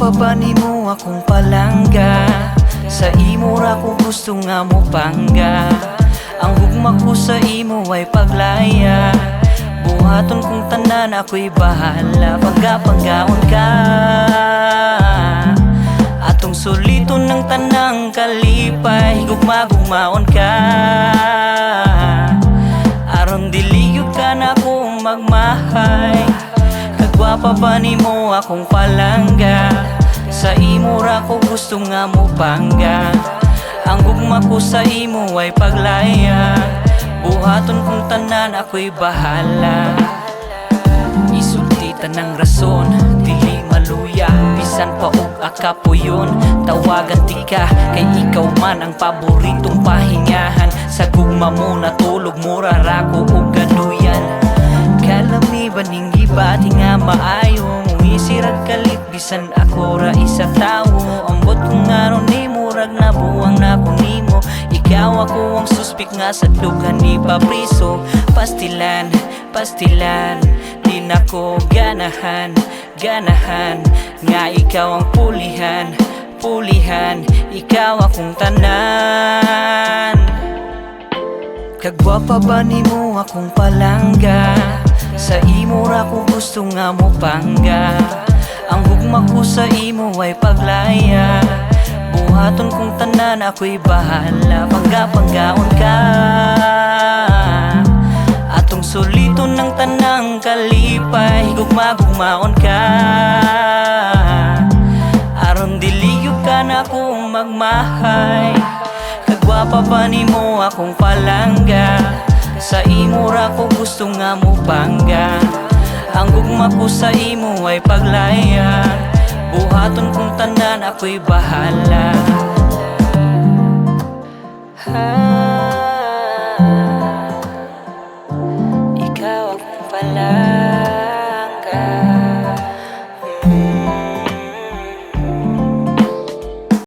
Kapapabani mo akong palangga. Sa imura ko gusto nga mo pangga. Ang hugma ko sa imo ay paglaya. Buhaton kong tanan ako'y bahala. Pagkapanggaon ka. Kalipay Gugma-gugmaon ka. Aron diligyo ka na akong magmahay Kagwapa pa ni mo akong palangga. Sa imo ra ko gusto nga mo pangga Ang gugma ko sa imo ay paglaya. Buhaton kong tanan ako'y bahala. Isultitan ng rason, dili maluya. Bisan pa og akapo yun, tawagan ti ka Kay ikaw man ang paboritong pahingahan. Sa gugma mo natulog, mura rako og ganuyan. Kalami ba ning gibat nga maayo? Isirag kalit bisan ako ra isa tawo Ambot kong aron ni murag na buwang na ko nimo Ikaw ako ang suspik nga sa dugan ni Pabriso. Pastilan, pastilan Di na ko ganahan, ganahan. Nga ikaw ang pulihan, pulihan Ikaw akong tanan. Kagwapa ba ni mo akong palangga? Sa imo ra ko gusto nga mo pangga. Ang hugma ko sa imo ay paglaya. Buhaton kong tanan ako'y bahala. Pagkapanggaon ka. Atong sulito ng tanang kalipay Gugma-gugmaon ka diligyo ka na akong magmahay Kagwapa pa ni mo akong palangga. Sa imo ra ko gusto nga mo pangga. Ang gugma ko sa imo ay paglaya. Buhaton kong tanan ako'y bahala. Ah, Ikaw ang pala